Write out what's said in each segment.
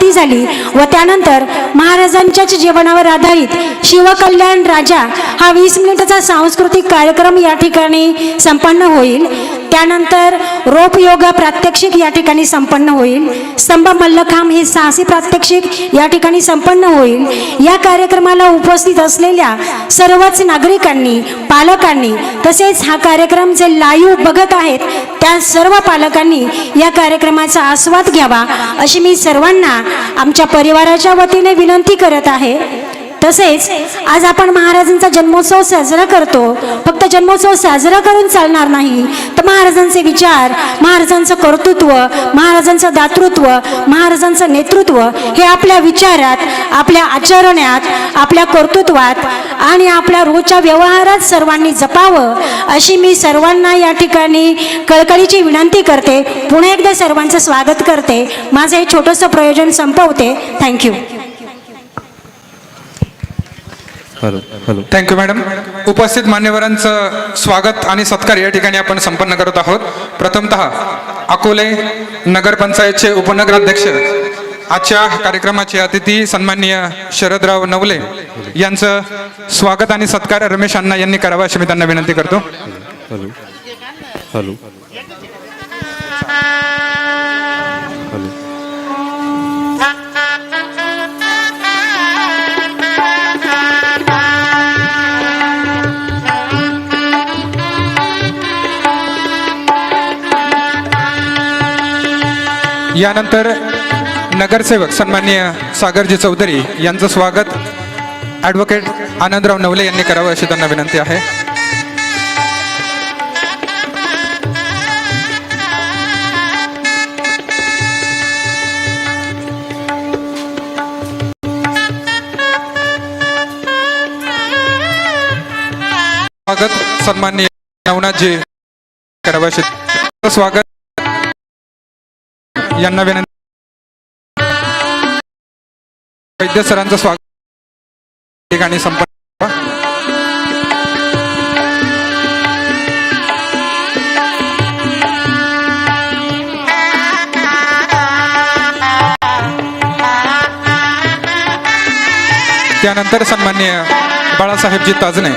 प्राप्ती झाली व त्यानंतर महाराजांच्याच जीवनावर आधारित शिवकल्याण राजा हा वीस मिनिटाचा सांस्कृतिक कार्यक्रम या ठिकाणी संपन्न होईल. त्यानंतर रोप योगा प्रात्यक्षिक या ठिकाणी संपन्न होईल. स्तंभ मल्लखांब हे साहसी प्रात्यक्षिक या ठिकाणी संपन्न होईल. या कार्यक्रमाला उपस्थित असलेल्या सर्वच नागरिकांनी पालकांनी तसेच हा कार्यक्रम जे लाईव्ह बघत आहेत त्या सर्व पालकांनी या कार्यक्रमाचा आस्वाद घ्यावा अशी मी सर्वांना आमच्या परिवाराच्या वतीने विनंती करत आहे तसेच आज आपण महाराजांचा जन्मोत्सव साजरा करतो. फक्त जन्मोत्सव साजरा करून चालणार नाही. तर महाराजांचे विचार महाराजांचं कर्तृत्व महाराजांचं दातृत्व महाराजांचं नेतृत्व हे आपल्या विचारात आपल्या आचरण्यात आपल्या कर्तृत्वात आणि आपल्या रोजच्या व्यवहारात सर्वांनी जपावं अशी मी सर्वांना या ठिकाणी कळकळीची विनंती करते. पुन्हा एकदा सर्वांचं स्वागत करते. माझं हे छोटंसं प्रयोजन संपवते. Thank you hello hello. Thank you madam उपस्थित मान्यवरांचं स्वागत आणि सत्कार या ठिकाणी आपण संपन्न करत आहोत. प्रथमतः अकोले नगरपंचायतचे उपनगराध्यक्ष आजच्या कार्यक्रमाचे अतिथी सन्माननीय शरदराव नवले यांचं स्वागत आणि सत्कार रमेश अण्णा यांनी करावा अशी मी त्यांना विनंती करतो. Hello hello. हॅलो यानंतर नगरसेवक सन्मान्य सागरजी चौधरी यांचं स्वागत. ॲडव्होकेट आनंदराव नवले यांनी करावं अशी त्यांना विनंती आहे. स्वागत सन्मान्य नवनाथजी करावं अशी स्वागत. यांना विनंती. वैद्य सरांचं स्वागत. ठिकाणी संपर्क त्यानंतर सन्माननीय बाळासाहेबजी ताजने.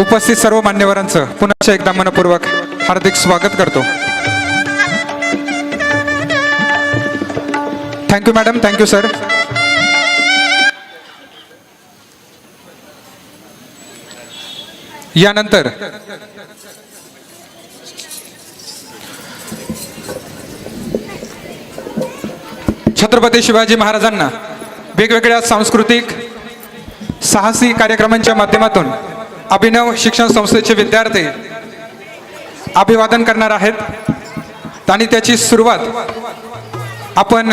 उपस्थित सर्व मान्यवरांचं पुन्हा एकदा मनपूर्वक हार्दिक स्वागत करतो. थँक्यू मॅडम थँक्यू सर यानंतर छत्रपती शिवाजी महाराजांना वेगवेगळ्या सांस्कृतिक साहसी कार्यक्रमांच्या माध्यमातून अभिनव शिक्षण संस्थेचे विद्यार्थी अभिवादन करणार आहेत. आणि त्याची सुरुवात आपण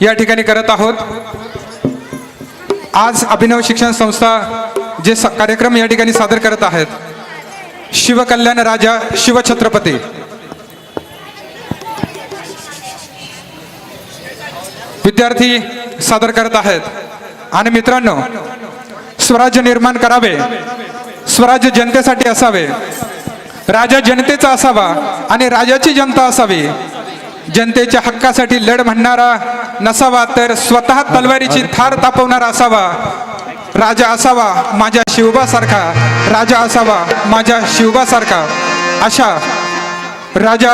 या ठिकाणी करत आहोत. आज अभिनव शिक्षण संस्था जे स- कार्यक्रम या ठिकाणी सादर करत आहेत शिवकल्याण राजा शिवछत्रपती विद्यार्थी सादर करत आहेत. आणि मित्रांनो स्वराज्य निर्माण करावे. स्वराज्य जनतेसाठी असावे. राजा जनतेचा असावा आणि राजाची जनता असावी. जनतेच्या हक्कासाठी लढ म्हणणारा नसावा तर स्वतः तलवारीची थार तापवणारा असावा. राजा असावा माझ्या शिवबासारखा. राजा असावा माझ्या शिवबासारखा. अशा राजा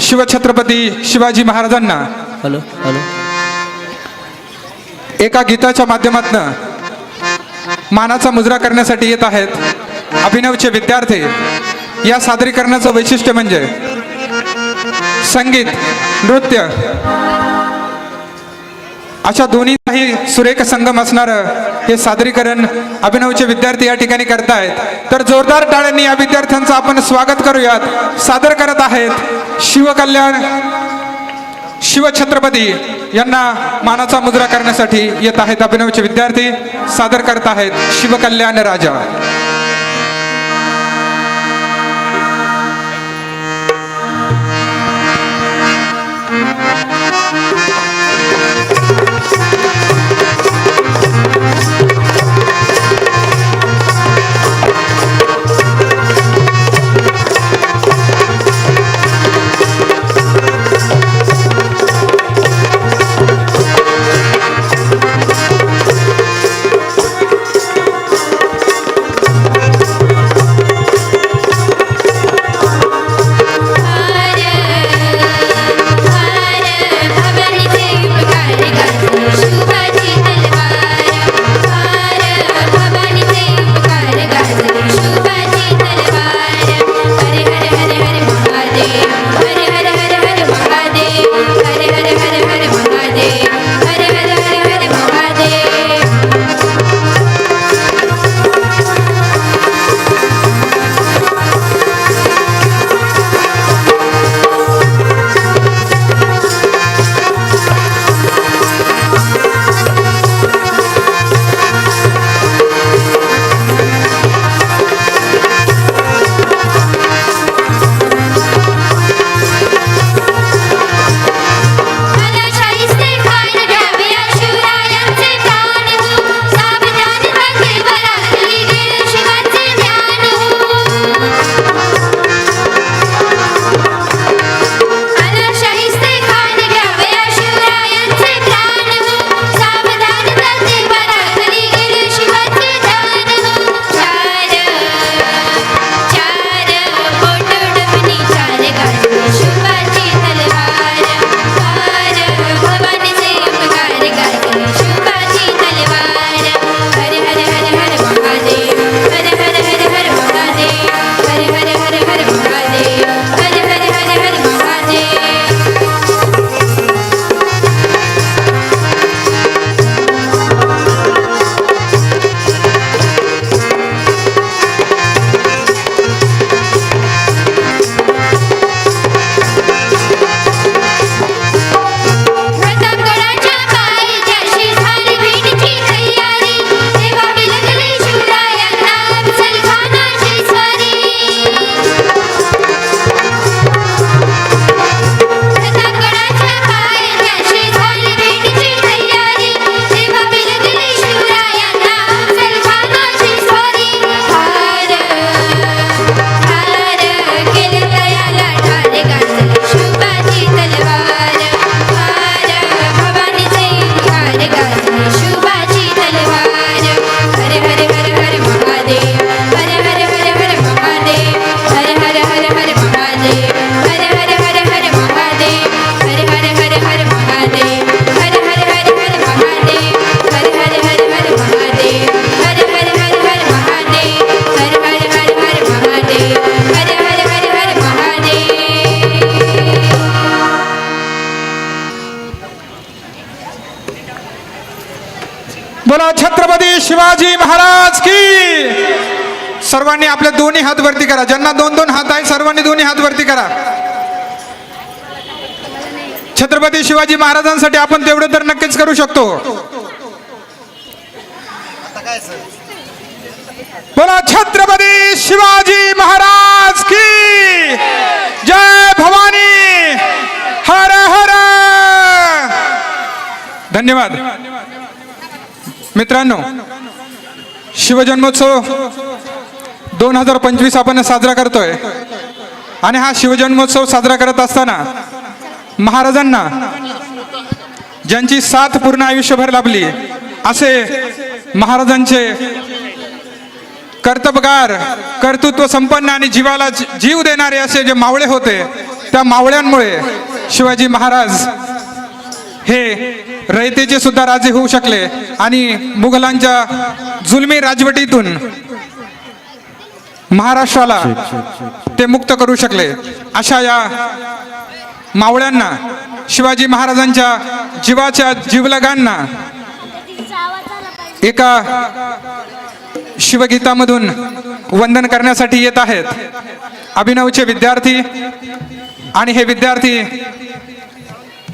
शिवछत्रपती शिवाजी महाराजांना एका गीताच्या माध्यमातून मानाचा मुजरा करण्यासाठी येत आहेत. अभिनवचे विद्यार्थी या सादरीकरणाचं वैशिष्ट्य म्हणजे संगीत नृत्य. अशा दोन्हीचाही सुरेख संगम असणारं हे सादरीकरण अभिनवचे विद्यार्थी या ठिकाणी करतायत. तर जोरदार टाळ्यांनी या विद्यार्थ्यांचं आपण स्वागत करूयात. सादर करत आहेत शिवकल्याण शिवछत्रपती यांना मानाचा मुजरा करण्यासाठी येत आहेत अभिनवचे विद्यार्थी सादर करत आहेत शिवकल्याण राजा. शिवाजी महाराज की! सर्वांनी आपले दोन्ही हात वरती करा. ज्यांना दोन दोन हात आहे सर्वांनी दोन्ही हात वरती करा. छत्रपती शिवाजी महाराजांसाठी आपण तेवढं तर नक्कीच करू शकतो. बोला छत्रपती शिवाजी महाराज की! जय भवानी! हर हर! धन्यवाद. मित्रांनो शिवजन्मोत्सव दोन हजार पंचवीस आपण साजरा करतोय. आणि हा शिवजन्मोत्सव साजरा करत असताना महाराजांना ज्यांची साथ पूर्ण आयुष्यभर लाभली असे महाराजांचे कर्तबगार कर्तृत्व संपन्न आणि जीवाला जीव देणारे असे जे मावळे होते त्या मावळ्यांमुळे शिवाजी महाराज हे रयतेचे सुद्धा राजे होऊ शकले. आणि मुघलांच्या जुलमी राजवटीतून महाराष्ट्राला ते मुक्त करू शकले. अशा या मावळ्यांना शिवाजी महाराजांच्या जीवाच्या जीवलगांना एका शिवगीतामधून वंदन करण्यासाठी येत आहेत. अभिनवचे विद्यार्थी आणि हे विद्यार्थी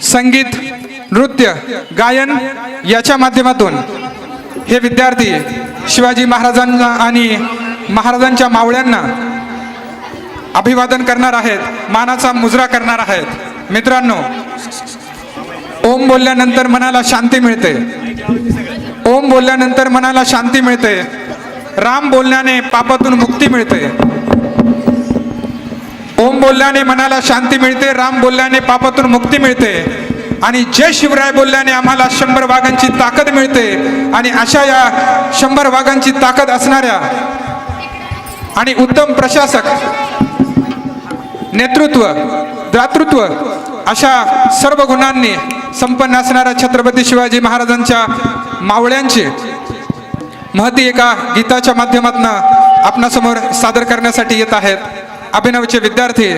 संगीत नृत्य गायन याच्या माध्यमातून हे विद्यार्थी शिवाजी महाराजांना आणि महाराजांच्या मावळ्यांना अभिवादन करणार आहेत मानाचा मुजरा करणार आहेत. मित्रांनो ओम बोलल्यानंतर मनाला शांती मिळते. ओम बोलल्यानंतर मनाला शांती मिळते. राम बोलण्याने पापातून मुक्ती मिळते. ओम बोलल्याने मनाला शांती मिळते राम बोलल्याने पापातून मुक्ती मिळते. आणि जय शिवराय बोलल्याने आम्हाला शंभर वाघांची ताकद मिळते. आणि अशा या शंभर वाघांची ताकद असणाऱ्या आणि उत्तम प्रशासक नेतृत्व दातृत्व अशा सर्व गुणांनी संपन्न असणाऱ्या छत्रपती शिवाजी महाराजांच्या मावळ्यांची महती एका गीताच्या माध्यमातून आपणासमोर सादर करण्यासाठी येत आहेत. अभिनवचे विद्यार्थी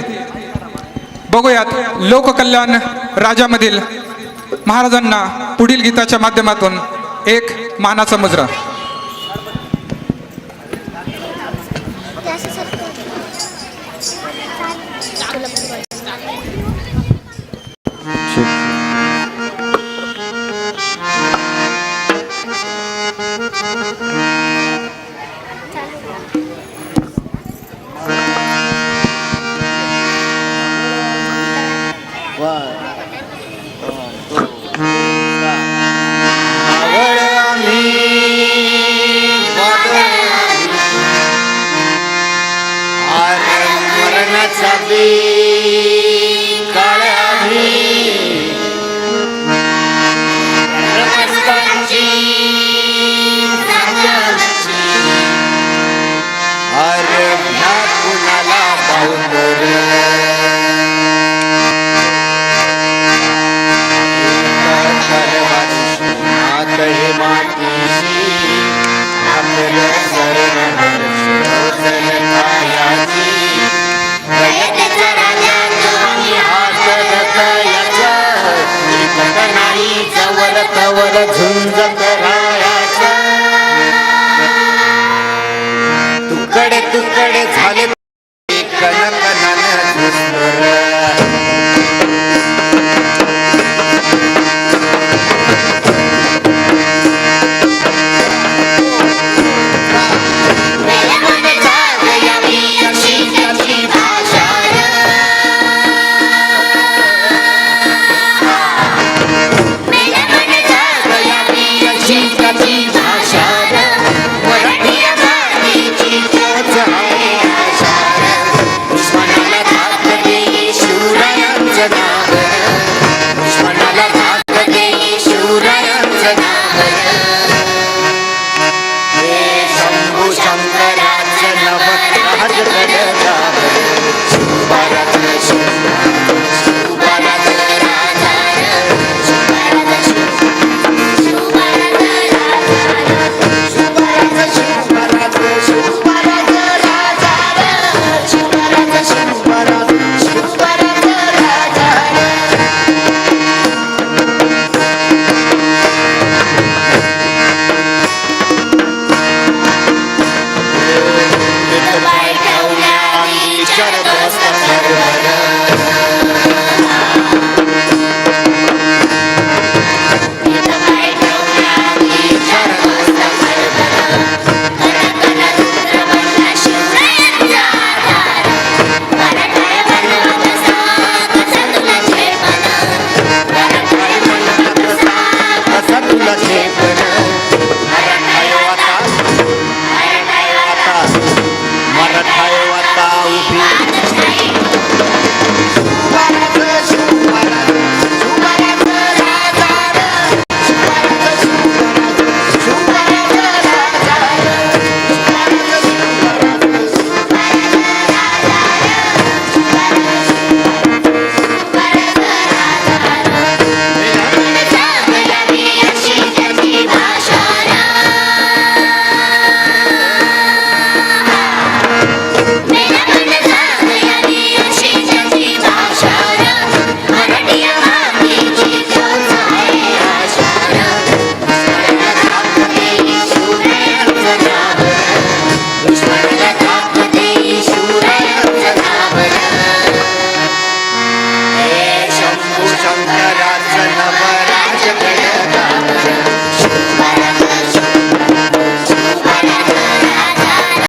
बघूयात लोककल्याण राजामधील महाराजांना पुढील गीताच्या माध्यमातून एक मानाचा मुजरा तुकडे तुकडे झाले